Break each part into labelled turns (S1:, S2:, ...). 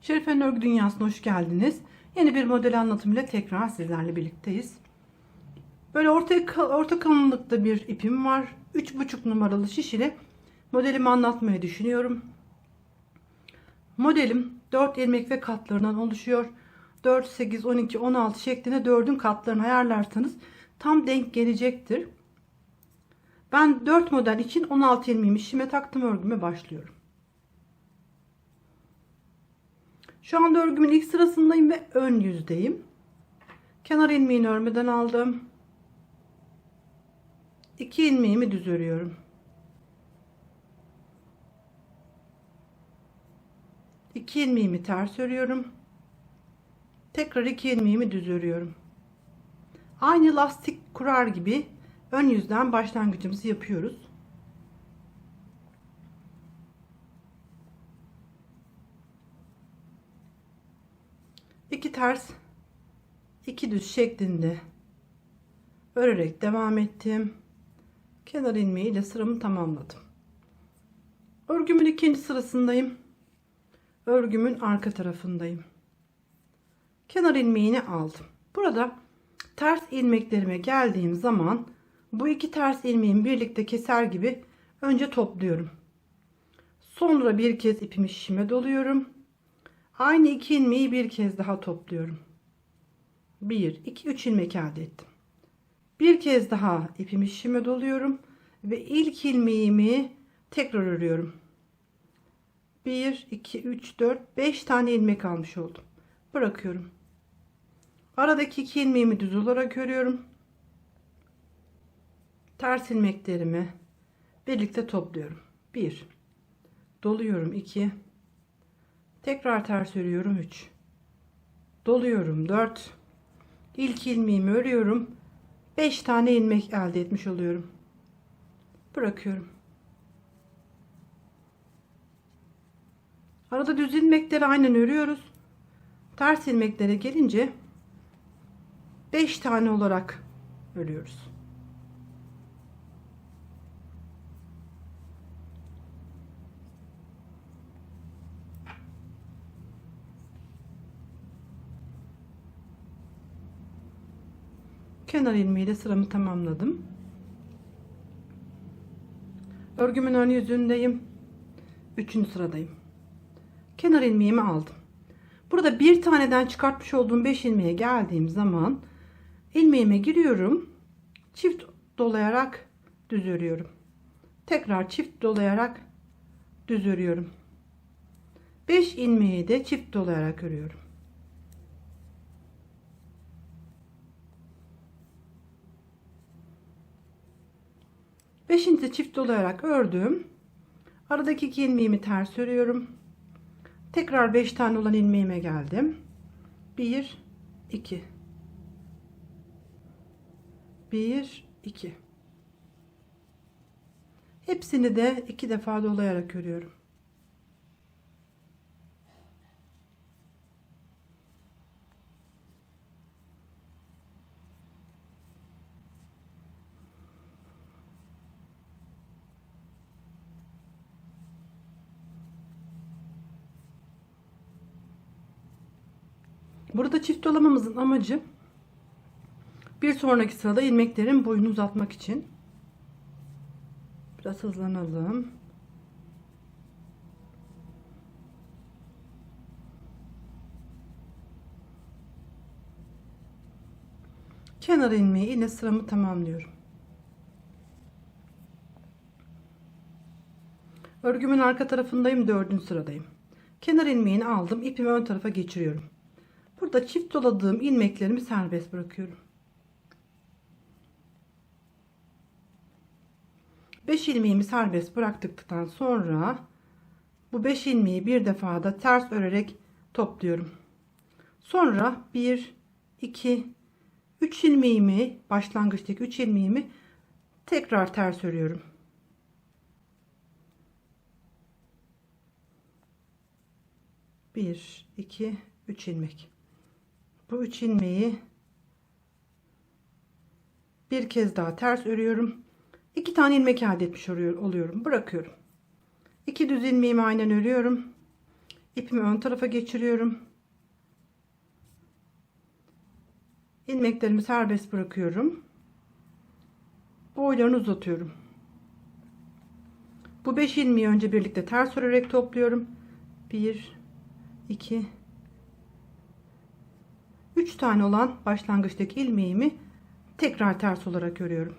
S1: Şerife'nin örgü dünyasına hoş geldiniz. Yeni bir model anlatımıyla tekrar sizlerle birlikteyiz. Böyle orta, orta kalınlıkta bir ipim var. 3,5 numaralı şiş ile modelimi anlatmayı düşünüyorum. Modelim 4 ilmek ve katlarından oluşuyor. 4, 8, 12, 16 şeklinde 4'ün katlarını ayarlarsanız tam denk gelecektir. Ben 4 model için 16 ilmeğimi şişime taktım örgüme başlıyorum. Şu anda örgümün ilk sırasındayım ve ön yüzdeyim. Kenar ilmeğini örmeden aldım. 2 ilmeğimi düz örüyorum. İki ilmeğimi ters örüyorum. Tekrar iki ilmeğimi düz örüyorum. Aynı lastik kurar gibi ön yüzden başlangıcımızı yapıyoruz. İki ters, iki düz şeklinde örerek devam ettim. Kenar ilmeği ile sıramı tamamladım. Örgümün ikinci sırasındayım. Örgümün arka tarafındayım. Kenar ilmeğini aldım. Burada ters ilmeklerime geldiğim zaman bu iki ters ilmeğimi birlikte keser gibi önce topluyorum. Sonra bir kez ipimi şişime doluyorum. Aynı iki ilmeği bir kez daha topluyorum. 1 2 3 ilmek elde ettim. Bir kez daha ipimi şişime doluyorum ve ilk ilmeğimi tekrar örüyorum. 1 2 3 4 5 tane ilmek almış oldum. Bırakıyorum. Aradaki iki ilmeğimi düz olarak örüyorum. Ters ilmeklerimi birlikte topluyorum. 1 doluyorum 2 tekrar ters örüyorum 3 doluyorum 4 ilk ilmeğimi örüyorum. 5 tane ilmek elde etmiş oluyorum. Bırakıyorum. Arada düz ilmekleri aynen örüyoruz. Ters ilmeklere gelince 5 tane olarak örüyoruz kenar ilmeğiyle sıramı tamamladım. Örgümün ön yüzündeyim. Üçüncü sıradayım. Kenar ilmeğimi aldım. Burada bir taneden çıkartmış olduğum 5 ilmeğe geldiğim zaman ilmeğime giriyorum. Çift dolayarak düz örüyorum. Tekrar çift dolayarak düz örüyorum. 5 ilmeği de çift dolayarak örüyorum. Beşinci çift dolayarak ördüm. Aradaki iki ilmeğimi ters örüyorum. Tekrar 5 tane olan ilmeğime geldim. 1 2 1 2 Hepsini de iki defa dolayarak örüyorum. Burada çift dolamamızın amacı bir sonraki sırada ilmeklerin boyunu uzatmak için. Biraz hızlanalım. Kenar ilmeği ile sıramı tamamlıyorum. Örgümün arka tarafındayım, dördüncü sıradayım. Kenar ilmeğini aldım, ipimi ön tarafa geçiriyorum. Burada çift doladığım ilmeklerimi serbest bırakıyorum. 5 ilmeğimi serbest bıraktıktan sonra bu 5 ilmeği bir defada ters örerek topluyorum. Sonra 1 2 3 ilmeğimi başlangıçtaki 3 ilmeğimi tekrar ters örüyorum. Bir, iki, üç ilmek bu üç ilmeği bir kez daha ters örüyorum. İki tane ilmek elde etmiş oluyorum. Bırakıyorum. İki düz ilmeğimi aynen örüyorum. ipimi ön tarafa geçiriyorum. ilmeklerimi serbest bırakıyorum. Boylarını uzatıyorum. Bu 5 ilmeği önce birlikte ters örerek topluyorum. 1 2 3 tane olan başlangıçtaki ilmeğimi tekrar ters olarak örüyorum.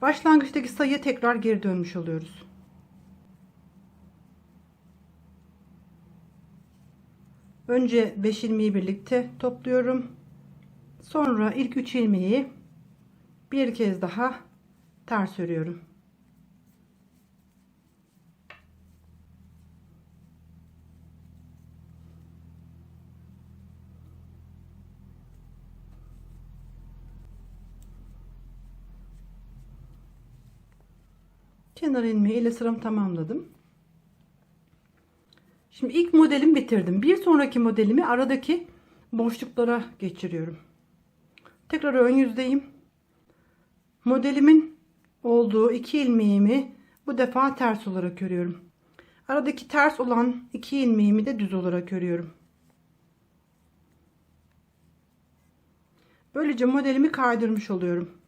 S1: Başlangıçtaki sayıya tekrar geri dönmüş oluyoruz. Önce 5 ilmeği birlikte topluyorum. Sonra ilk 3 ilmeği bir kez daha ters örüyorum. Kenar ilmeği ile sıramı tamamladım. Şimdi ilk modelimi bitirdim. Bir sonraki modelimi aradaki boşluklara geçiriyorum. Tekrar ön yüzdeyim. Modelimin olduğu iki ilmeğimi bu defa ters olarak örüyorum. Aradaki ters olan iki ilmeğimi de düz olarak örüyorum. Böylece modelimi kaydırmış oluyorum.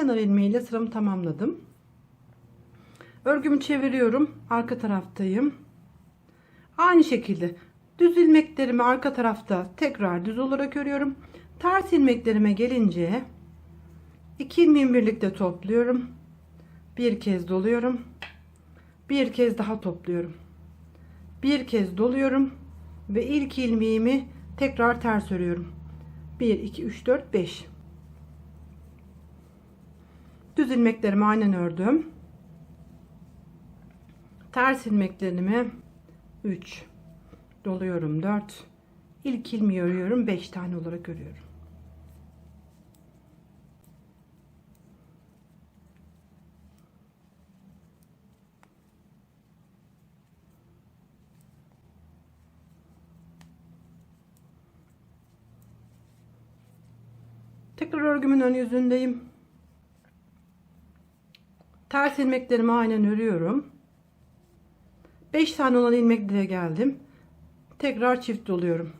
S1: Kenar ilmeğiyle sıramı tamamladım. Örgümü çeviriyorum. Arka taraftayım. Aynı şekilde düz ilmeklerimi arka tarafta tekrar düz olarak örüyorum. Ters ilmeklerime gelince iki ilmeğimi birlikte topluyorum. Bir kez doluyorum. Bir kez daha topluyorum. Bir kez doluyorum ve ilk ilmeğimi tekrar ters örüyorum. 1 2 3 4 5 Düz ilmeklerimi aynen ördüm. Ters ilmeklerimi 3 doluyorum 4 ilk ilmeği örüyorum 5 tane olarak örüyorum. Tekrar örgümün ön yüzündeyim. Ters ilmeklerimi aynen örüyorum. 5 tane olan ilmeklere geldim. Tekrar çift doluyorum.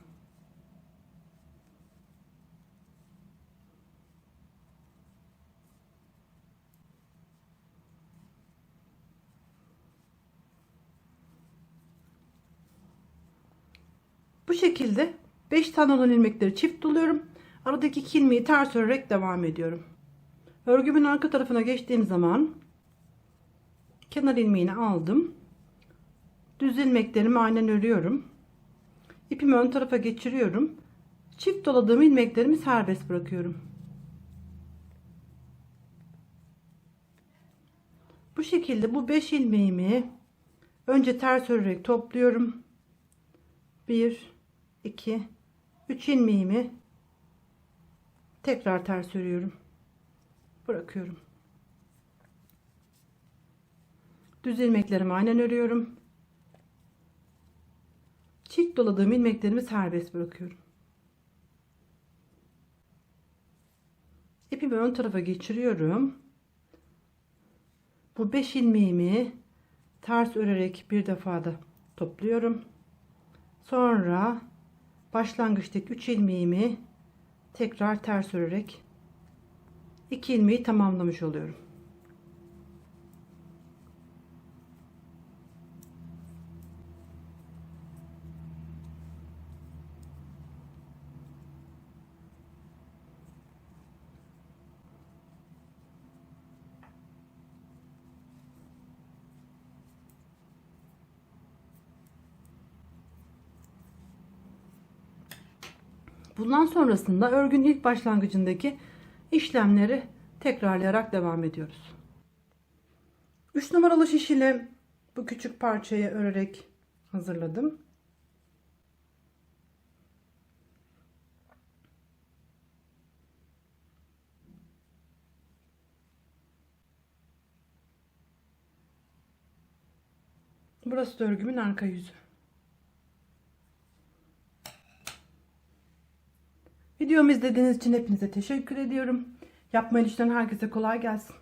S1: Bu şekilde 5 tane olan ilmekleri çift doluyorum. Aradaki iki ilmeği ters örerek devam ediyorum. Örgümün arka tarafına geçtiğim zaman kenar ilmeğini aldım. Düz ilmeklerimi aynen örüyorum. İpimi ön tarafa geçiriyorum. Çift doladığım ilmeklerimi serbest bırakıyorum. Bu şekilde bu 5 ilmeğimi önce ters örerek topluyorum. 1 2 3 ilmeğimi tekrar ters örüyorum. Bırakıyorum. Düz ilmeklerimi aynen örüyorum. Çift doladığım ilmeklerimi serbest bırakıyorum. İpimi ön tarafa geçiriyorum. Bu 5 ilmeğimi ters örerek bir defada topluyorum. Sonra başlangıçtaki 3 ilmeğimi tekrar ters örerek 2 ilmeği tamamlamış oluyorum. Bundan sonrasında örgünün ilk başlangıcındaki işlemleri tekrarlayarak devam ediyoruz. 3 numaralı şiş ile bu küçük parçayı örerek hazırladım. Burası da örgümün arka yüzü. Videomu izlediğiniz için hepinize teşekkür ediyorum. Yapmayı düşünen herkese kolay gelsin.